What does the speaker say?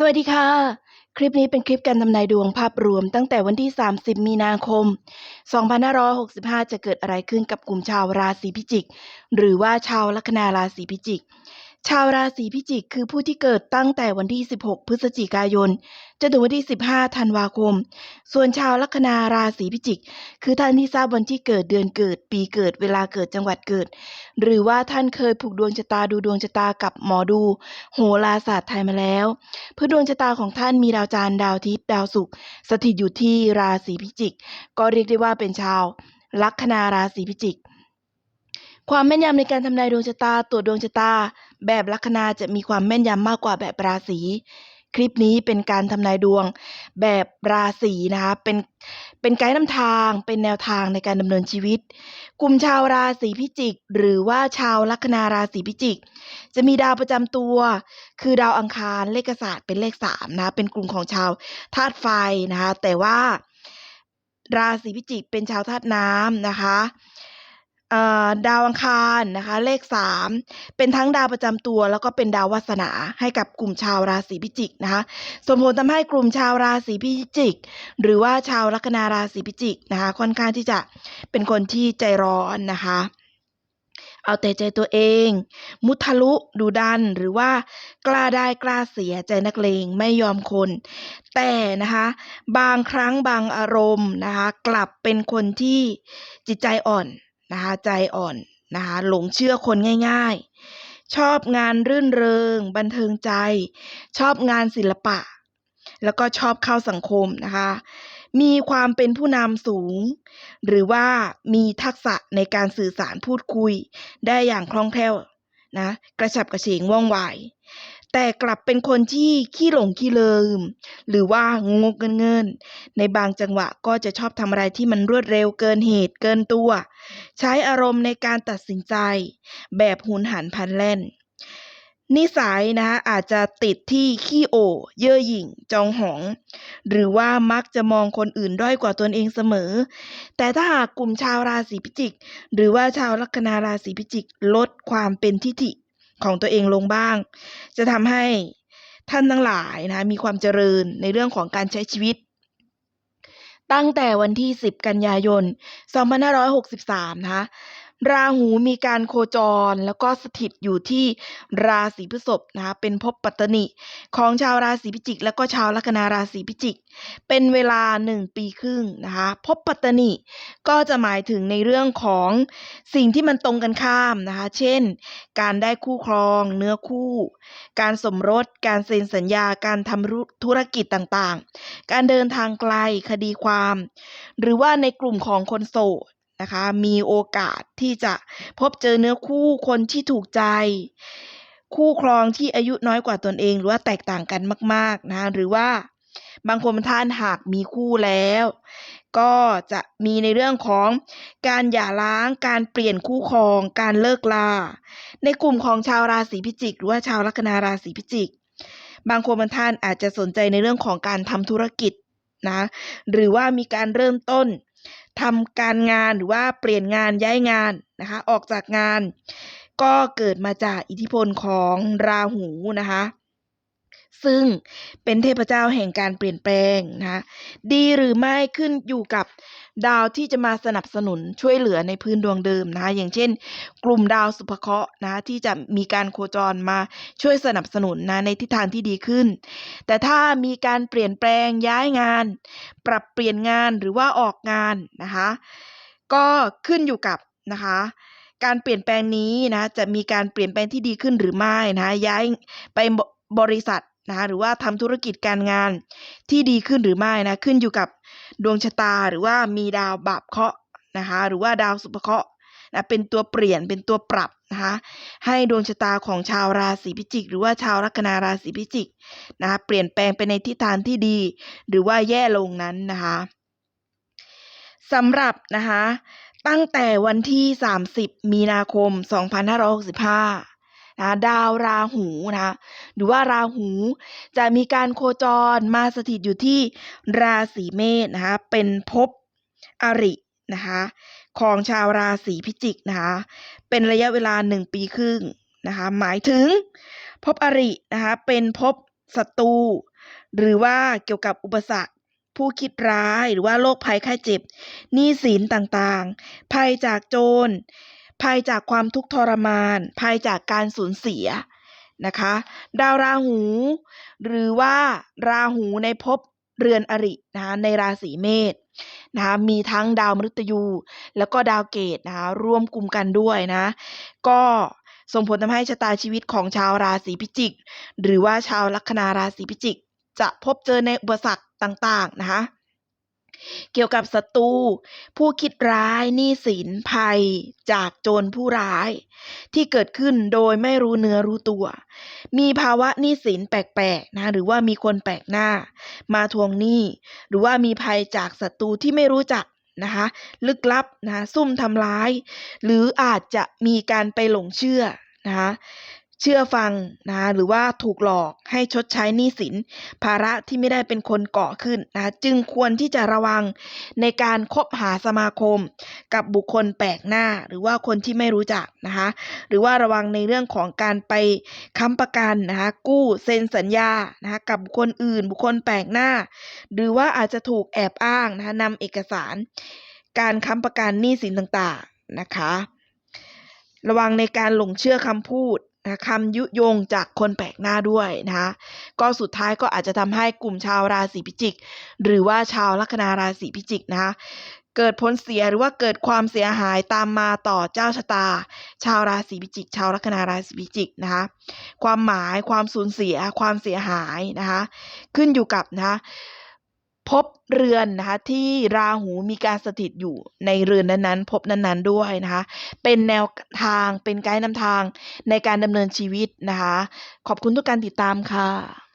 สวัสดีค่ะ คลิปนี้เป็นคลิปการทำนายดวงภาพรวม ตั้งแต่วันที่ 30 มีนาคม 2565 จะเกิดอะไรขึ้นกับกลุ่มชาวราศีพิจิก หรือว่าชาวลัคนาราศีพิจิก ชาวราศีพิจิกคือผู้ที่เกิดตั้งแต่วันที่ 16 พฤศจิกายน จนถึงวันที่ 15 ธันวาคม ส่วนชาวลัคนาราศีพิจิก คือท่านที่ทราบวันที่เกิดเดือนเกิด ปีเกิดเวลาเกิดจังหวัดเกิด หรือว่าท่านเคยผูกดวงชะตาดูดวงชะตากับหมอดู โหราศาสตร์ไทยมาแล้วเพื้นดวงชะตาของท่านมีดาวจันทร์ดาวทิตย์ดาวศุกร์สถิตอยู่ที่ราศีพิจิก ก็เรียกได้ว่าเป็นชาวลัคนาราศีพิจิก ความแม่นยำในการทำนายดวงชะตาตรวจดวงชะตา แบบลัคนาจะมีความแม่นยำมากกว่าแบบราศีคลิปนี้เป็นการทำนายดวงแบบราศีนะคะเป็นเป็นไกด์นำทางเป็นแนวทางในการดำเนินชีวิต กลุ่มชาวราศีพิจิก หรือว่าชาวลัคนาราศีพิจิก จะมีดาวประจำตัว คือดาวอังคารเลขศาสตร์เป็นเลขสามนะเป็นกลุ่มของชาวธาตุไฟนะคะแต่ว่าราศีพิจิกเป็นชาวธาตุน้ำนะคะ ดาวอังคารนะคะ เลขสามเป็นทั้งดาวประจำตัว แล้วก็เป็นดาววาสนาให้กับกลุ่มชาวราศีพิจิกนะคะส่งผลทำให้กลุ่มชาวราศีพิจิก หรือว่าชาวลัคนาราศีพิจิกนะคะ ค่อนข้างที่จะเป็นคนที่ใจร้อนนะคะเอาแต่ใจตัวเอง มุทะลุดูดันหรือว่ากล้าได้กล้าเสียใจนักเลงไม่ยอมคน แต่นะคะบางครั้งบางอารมณ์นะคะ กลับเป็นคนที่จิตใจอ่อน นะคะใจอ่อนนะคะหลงเชื่อคนง่ายๆ ชอบงานรื่นเริง บันเทิงใจ ชอบงานศิลปะ แล้วก็ชอบเข้าสังคมนะคะ มีความเป็นผู้นำสูง หรือว่ามีทักษะในการสื่อสารพูดคุย ได้อย่างคล่องแคล่วนะกระฉับกระเฉงว่องไว แต่กลับเป็นคนที่ขี้หลงขี้ลืม หรือว่างกเงินๆในบางจังหวะก็จะชอบทำอะไรที่มันรวดเร็วเกินเหตุเกินตัว ใช้อารมณ์ในการตัดสินใจ แบบหุนหันพลันแล่น นิสัยนะคะอาจจะติดที่ขี้โอ เย่อหยิ่ง จองหอง หรือว่ามักจะมองคนอื่นด้อยกว่าตนเองเสมอ แต่ถ้าหากกลุ่มชาวราศีพิจิก หรือว่าชาวลัคนาราศีพิจิก ลดความเป็นทิฐิ ของตัวเองลงบ้าง จะทำให้ท่านทั้งหลายนะคะมีความเจริญในเรื่องของการใช้ชีวิต ตั้งแต่วันที่ 10 กันยายน 2563 นะคะ ราหูมีการโคจรแล้วก็สถิตอยู่ที่ราศีพฤษภนะคะเป็นภพปัตตนิของชาวราศีพิจิก แล้วก็ชาวลัคนาราศีพิจิก เป็นเวลาหนึ่งปีครึ่งนะคะภพปัตตนิก็จะหมายถึงในเรื่องของสิ่งที่มันตรงกันข้ามนะคะ เช่น การได้คู่ครอง เนื้อคู่ การสมรส การเซ็นสัญญาการทำธุรกิจต่างๆ การเดินทางไกลคดีความ หรือว่าในกลุ่มของคนโสด นะคะมีโอกาสที่จะพบเจอเนื้อคู่คนที่ถูกใจ คู่ครองที่อายุน้อยกว่าตนเอง หรือว่าแตกต่างกันมาก ๆนะหรือว่าบางคนท่านหากมีคู่แล้ว ก็จะมีในเรื่องของการหย่าร้างการเปลี่ยนคู่ครอง การเลิกลา ในกลุ่มของชาวราศีพิจิก หรือว่าชาวลัคนาราศีพิจิก บางคนบางท่านอาจจะสนใจในเรื่องของการทำธุรกิจนะหรือว่ามีการเริ่มต้น ทำการงานหรือว่าเปลี่ยนงานย้ายงานนะคะออกจากงาน ก็เกิดมาจากอิทธิพลของราหูนะคะ ซึ่งเป็นเทพเจ้าแห่งการเปลี่ยนแปลงนะคะดีหรือไม่ขึ้นอยู่กับดาวที่จะมาสนับสนุนช่วยเหลือในพื้นดวงเดิมนะคะอย่างเช่น กลุ่มดาวสุภเคราะห์นะที่จะมีการโคจรมาช่วยสนับสนุนนะในทิศทางที่ดีขึ้น แต่ถ้ามีการเปลี่ยนแปลงย้ายงาน ปรับเปลี่ยนงานหรือว่าออกงานนะคะก็ขึ้นอยู่กับนะคะการเปลี่ยนแปลงนี้นะจะมีการเปลี่ยนแปลงที่ดีขึ้นหรือไม่นะย้ายไป บริษัทนะคะหรือว่าทำธุรกิจการงานที่ดีขึ้นหรือไม่นะขึ้นอยู่กับดวงชะตาหรือว่ามีดาวบาปเคราะห์นะคะหรือว่าดาวสุภเคราะห์นะเป็นตัวเปลี่ยนเป็นตัวปรับนะคะให้ดวงชะตาของชาวราศีพิจิก หรือว่าชาวลัคนาราศีพิจิกนะคะเปลี่ยนแปลงไปในทิศทางที่ดี หรือว่าแย่ลงนั้นนะคะสำหรับนะคะตั้งแต่วันที่ 30 มีนาคม 2565 นะดาวราหูนะหรือว่าราหู จะมีการโคจรมาสถิตอยู่ที่ราศีเมษนะคะเป็นภพอรินะคะของชาวราศีพิจิกนะคะเป็นระยะเวลาหนึ่งปีครึ่งนะคะหมายถึงภพอรินะคะเป็นภพศัตรูหรือว่าเกี่ยวกับอุปสรรคผู้คิดร้ายหรือว่าโรคภัยไข้เจ็บหนี้สินต่างๆ ภัยจากโจร ภัยจากความทุกข์ทรมาน ภัยจากการสูญเสียนะคะ ดาวราหู หรือว่าราหูในภพเรือนอรินะคะในราศีเมษนะคะมีทั้งดาวมฤตยู แล้วก็ดาวเกตนะคะร่วมกลุ่มกันด้วยนะ ก็ส่งผลทำให้ชะตาชีวิตของชาวราศีพิจิก หรือว่าชาวลัคนาราศีพิจิก จะพบเจอในอุปสรรคต่างๆนะคะ เกี่ยวกับศัตรูผู้คิดร้ายหนี้สินภัยจากโจรผู้ร้าย ที่เกิดขึ้นโดยไม่รู้เนื้อรู้ตัว มีภาวะหนี้สินแปลกๆนะหรือว่ามีคนแปลกหน้า มาทวงหนี้ หรือว่ามีภัยจากศัตรูที่ไม่รู้จักนะคะลึกลับนะคะซุ่มทำร้าย หรืออาจจะมีการไปหลงเชื่อนะคะ เชื่อฟังนะหรือว่าถูกหลอกให้ชดใช้หนี้สิน ภาระที่ไม่ได้เป็นคนก่อขึ้นนะจึงควรที่จะระวังในการคบหาสมาคม กับบุคคลแปลกหน้า หรือว่าคนที่ไม่รู้จักนะคะหรือว่าระวังในเรื่องของการไปค้ำประกันนะคะกู้เซ็นสัญญานะคะกับบุคคลอื่น บุคคลแปลกหน้า หรือว่าอาจจะถูกแอบอ้างนะคะนำเอกสาร การค้ำประกันหนี้สินต่างๆนะคะ ระวังในการหลงเชื่อคำพูด นะคำยุยงจากคนแปลกหน้าด้วยนะคะก็สุดท้ายก็อาจจะทำให้กลุ่มชาวราศีพิจิก หรือว่าชาวลัคนาราศีพิจิกนะคะเกิดผลเสียหรือว่าเกิดความเสียหายตามมาต่อเจ้าชะตา ชาวราศีพิจิก ชาวลัคนาราศีพิจิกนะคะความหมายความสูญเสียความเสียหายนะคะขึ้นอยู่กับนะคะ พบเรือนนะคะที่ราหูมีการสถิตอยู่ในเรือนนั้นๆ พบนั้นๆด้วยนะคะ เป็นแนวทางเป็นไกด์นำทางในการดำเนินชีวิตนะคะ ขอบคุณทุกการติดตามค่ะ